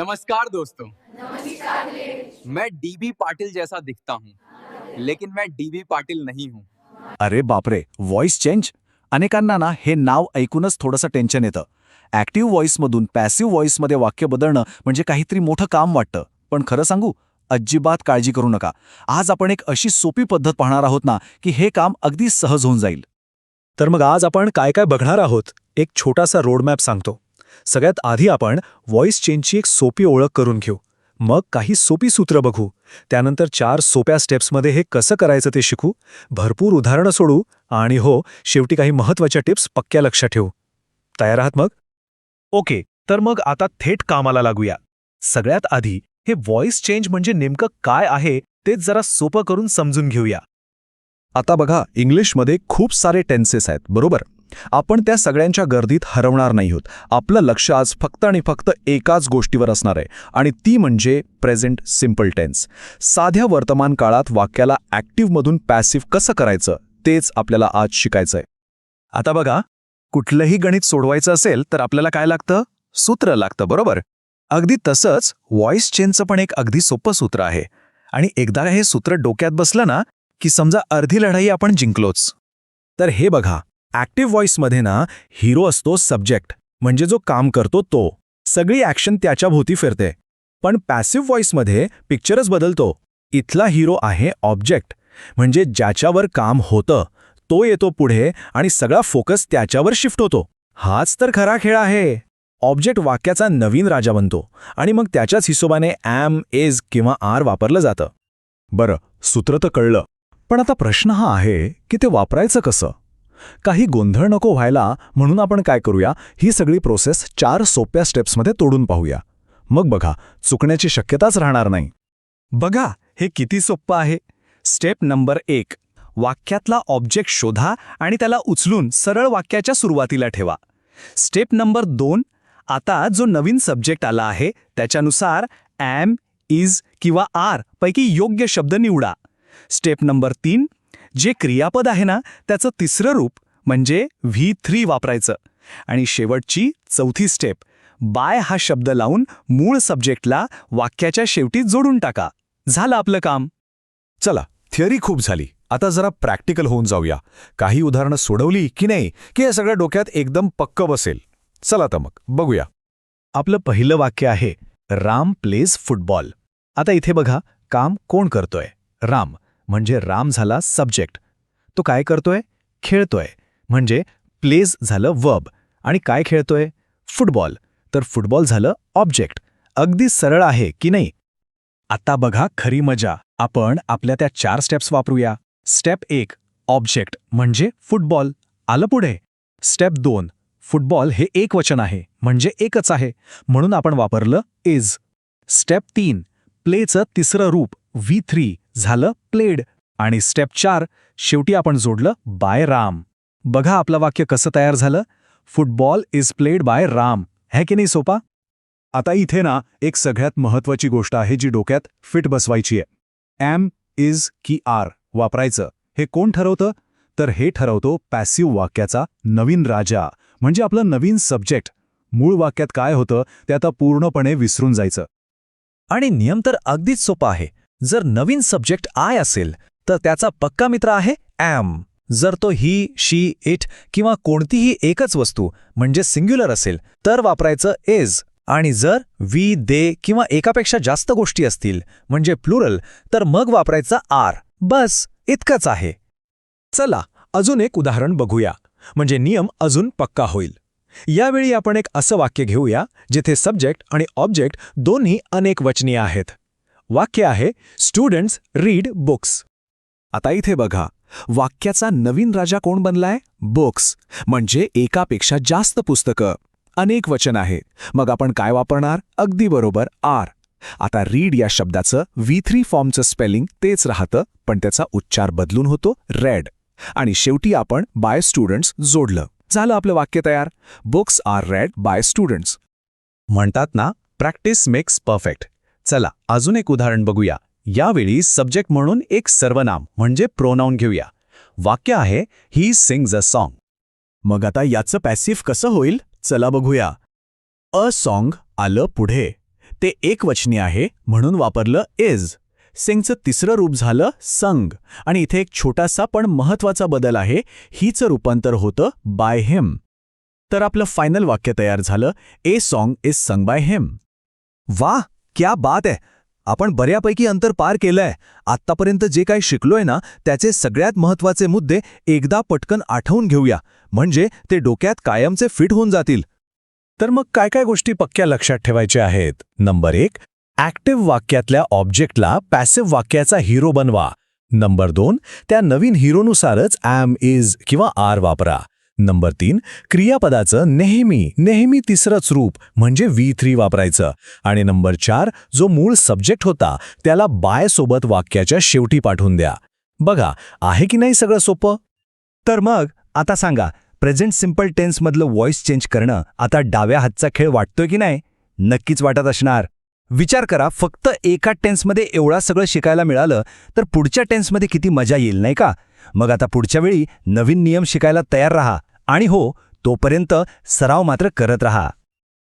नमस्कार दोस्तों। मैं डीबी पाटिल जैसा दिखता हूँ लेकिन मैं डीबी पाटिल नहीं हूँ। अरे बापरे व्हॉइस चेंज अनेकांना ना हे नाव ऐकूनच थोडंसं टेन्शन येतं. ॲक्टिव्ह व्हॉइसमधून पॅसिव्ह व्हॉइसमध्ये वाक्य बदलणं म्हणजे काहीतरी मोठं काम वाटतं. पण खरं सांगू अजिबात काळजी करू नका. आज आपण एक अशी सोपी पद्धत पाहणार आहोत ना की हे काम अगदी सहज होऊन जाईल. तर मग आज आपण काय काय बघणार आहोत एक छोटासा रोडमॅप सांगतो. सगळ्यात आधी आपण व्हॉइस चेंजची एक सोपी ओळख करून घेऊ. मग काही सोपी सूत्र बघू. त्यानंतर चार सोप्या स्टेप्समध्ये हे कसं करायचं ते शिकू. भरपूर उदाहरणं सोडू आणि हो शेवटी काही महत्त्वाच्या टिप्स पक्क्या लक्षात ठेवू. तयार आहात मग? ओके तर मग आता थेट कामाला लागूया. सगळ्यात आधी हे व्हॉइस चेंज म्हणजे नेमकं काय आहे तेच जरा सोपं करून समजून घेऊया. आता बघा इंग्लिशमध्ये खूप सारे टेन्सेस आहेत बरोबर? आपण त्या सगळ्यांच्या गर्दीत हरवणार नाही आहोत आपलं लक्ष आज फक्त आणि फक्त एकाच गोष्टीवर असणार आहे. आणि ती म्हणजे प्रेझेंट सिंपल टेन्स साध्या वर्तमान काळात वाक्याला ॲक्टिव्हमधून पॅसिव्ह कसं करायचं तेच आपल्याला आज शिकायचंय. आता बघा कुठलंही गणित सोडवायचं असेल तर आपल्याला काय लागतं? सूत्र लागतं बरोबर? अगदी तसंच व्हॉइस चेनचं पण एक अगदी सोपं सूत्र आहे. आणि एकदा हे सूत्र डोक्यात बसलं ना की समजा अर्धी लढाई आपण जिंकलोच. तर हे बघा ॲक्टिव्ह व्हॉइसमध्ये ना हिरो असतो सब्जेक्ट म्हणजे जो काम करतो तो. सगळी ॲक्शन त्याच्या भोवती फिरते. पण पॅसिव्ह व्हॉइसमध्ये पिक्चरच बदलतो. इथला हिरो आहे ऑब्जेक्ट म्हणजे ज्याच्यावर काम होतं तो येतो पुढे आणि सगळा फोकस त्याच्यावर शिफ्ट होतो. हाच तर खरा खेळ आहे. ऑब्जेक्ट वाक्याचा नवीन राजा बनतो आणि मग त्याच्याच हिशोबाने ॲम एज किंवा आर वापरलं जातं. बरं सूत्र तर कळलं. पण आता प्रश्न हा आहे की ते वापरायचं कसं? काही गोंधळ नको व्हायला म्हणून आपण काय करूया? ही सगळी प्रोसेस चार सोप्या स्टेप्समध्ये तोडून पाहूया. मग बघा चुकण्याची शक्यताच राहणार नाही. बघा हे किती सोप्पं आहे. स्टेप नंबर एक. वाक्यातला ऑब्जेक्ट शोधा आणि त्याला उचलून सरळ वाक्याच्या सुरुवातीला ठेवा. स्टेप नंबर दोन. आता जो नवीन सब्जेक्ट आला आहे त्याच्यानुसार ॲम इज किंवा आर पैकी योग्य शब्द निवडा. स्टेप नंबर तीन. जे क्रियापद आहे ना त्याचं तिसरं रूप म्हणजे व्ही थ्री वापरायचं. आणि शेवटची चौथी स्टेप बाय हा शब्द लावून मूळ सब्जेक्टला वाक्याच्या शेवटी जोडून टाका. झालं आपलं काम. चला थिअरी खूप झाली. आता जरा प्रॅक्टिकल होऊन जाऊया. काही उदाहरणं सोडवली की नाही की हे सगळ्या डोक्यात एकदम पक्क बसेल. चला तर मग बघूया. आपलं पहिलं वाक्य आहे राम प्लेज फुटबॉल. आता इथे बघा काम कोण करतोय? राम. म्हणजे राम झाला सब्जेक्ट तो काय करतोय? खेळतोय. म्हणजे प्लेज झालं वब आणि काय खेळतोय? फुटबॉल तर फुटबॉल झालं ऑब्जेक्ट अगदी सरळ आहे की नाही? आता बघा खरी मजा. आपण आपल्या त्या चार स्टेप्स वापरूया. स्टेप एक ऑब्जेक्ट म्हणजे फुटबॉल आलं पुढे? स्टेप दोन फुटबॉल हे एक वचन आहे. म्हणजे एकच आहे. म्हणून आपण वापरलं इज स्टेप तीन प्लेचं तिसरं रूप व्ही थ्री झालं प्लेड आणि स्टेप चार शेवटी आपण जोडलं बाय राम. बघा आपलं वाक्य कसं तयार झालं. Football is played by Ram. है की नाही सोपा? आता इथे ना एक सगळ्यात महत्वाची गोष्ट आहे जी डोक्यात फिट बसवायची आहे. ॲम इज की आर वापरायचं. हे कोण ठरवतं? तर हे ठरवतो पॅसिव्ह वाक्याचा नवीन राजा. म्हणजे आपलं नवीन सब्जेक्ट मूळ वाक्यात काय होतं? ते आता पूर्णपणे विसरून जायचं. आणि नियम तर अगदीच सोपा आहे. जर नवीन सब्जेक्ट आय असेल तर त्याचा पक्का मित्र आहे ॲम जर तो ही शी इट किंवा कोणतीही एकच वस्तू म्हणजे सिंग्युलर असेल तर वापरायचं एज आणि जर वी दे किंवा एकापेक्षा जास्त गोष्टी असतील म्हणजे प्लुरल तर मग वापरायचं आर बस इतकंच आहे. चला अजून एक उदाहरण बघूया. म्हणजे नियम अजून पक्का होईल. यावेळी आपण एक असं वाक्य घेऊया जिथे सब्जेक्ट आणि ऑब्जेक्ट दोन्ही अनेक वचनीय आहेत. वाक्य आहे स्टुडंट्स रीड बुक्स आता इथे बघा वाक्याचा नवीन राजा कोण बनलाय? बुक्स म्हणजे एकापेक्षा जास्त पुस्तकं. अनेक वचन आहे. मग आपण काय वापरणार? अगदी बरोबर आर आता रीड या शब्दाचं व्ही थ्री फॉर्मचं स्पेलिंग तेच राहतं पण त्याचा उच्चार बदलून होतो रेड आणि शेवटी आपण बाय स्टुडंट्स जोडलं. झालं आपलं वाक्य तयार. Books are read by students म्हणतात ना प्रॅक्टिस मेक्स परफेक्ट चला अजून एक उदाहरण बघूया. यावेळी सब्जेक्ट म्हणून एक सर्वनाम म्हणजे प्रोनाऊन घेऊया. वाक्य आहे ही सिंग्ज अ सॉन्ग मग आता याचं पॅसिव्ह कसं होईल? चला बघूया. अ सॉन्ग आलं पुढे. ते एकवचनी आहे म्हणून वापरलं इज सिंगचं तिसरं रूप झालं संग. आणि इथे एक छोटासा पण महत्त्वाचा बदल आहे हीचं रूपांतर होतं बाय हिम तर आपलं फायनल वाक्य तयार झालं a song is sung by him वा क्या बात आहे आपण बऱ्यापैकी अंतर पार केलंय. आत्तापर्यंत जे काही शिकलोय ना त्याचे सगळ्यात महत्त्वाचे मुद्दे एकदा पटकन आठवून घेऊया. म्हणजे ते डोक्यात कायमचे फिट होऊन जातील. तर मग काय काय गोष्टी पक्क्या लक्षात ठेवायच्या आहेत? नंबर एक ॲक्टिव्ह वाक्यातल्या ऑब्जेक्टला पॅसिव्ह वाक्याचा हिरो बनवा. नंबर दोन त्या नवीन हिरोनुसारच ॲम इज किंवा आर वापरा. नंबर तीन क्रियापदाचं नेहमी नेहमी तिसरंच रूप म्हणजे व्ही थ्री वापरायचं. आणि नंबर चार जो मूळ सब्जेक्ट होता त्याला बाय सोबत वाक्याच्या शेवटी पाठवून द्या. बघा आहे की नाही सगळं सोपं? तर मग आता सांगा प्रेझेंट सिंपल टेन्समधलं व्हॉइस चेंज करणं आता डाव्या हातचा खेळ वाटतोय की नाही? नक्कीच वाटत असणार. विचार करा फक्त एका टेन्समध्ये एवढा सगळं शिकायला मिळालं तर पुढच्या टेन्समध्ये किती मजा येईल नाही का? मग आता पुढच्या वेळी नवीन नियम शिकायला तयार राहा. आणि हो तोपर्यंत सराव मात्र करत रहा.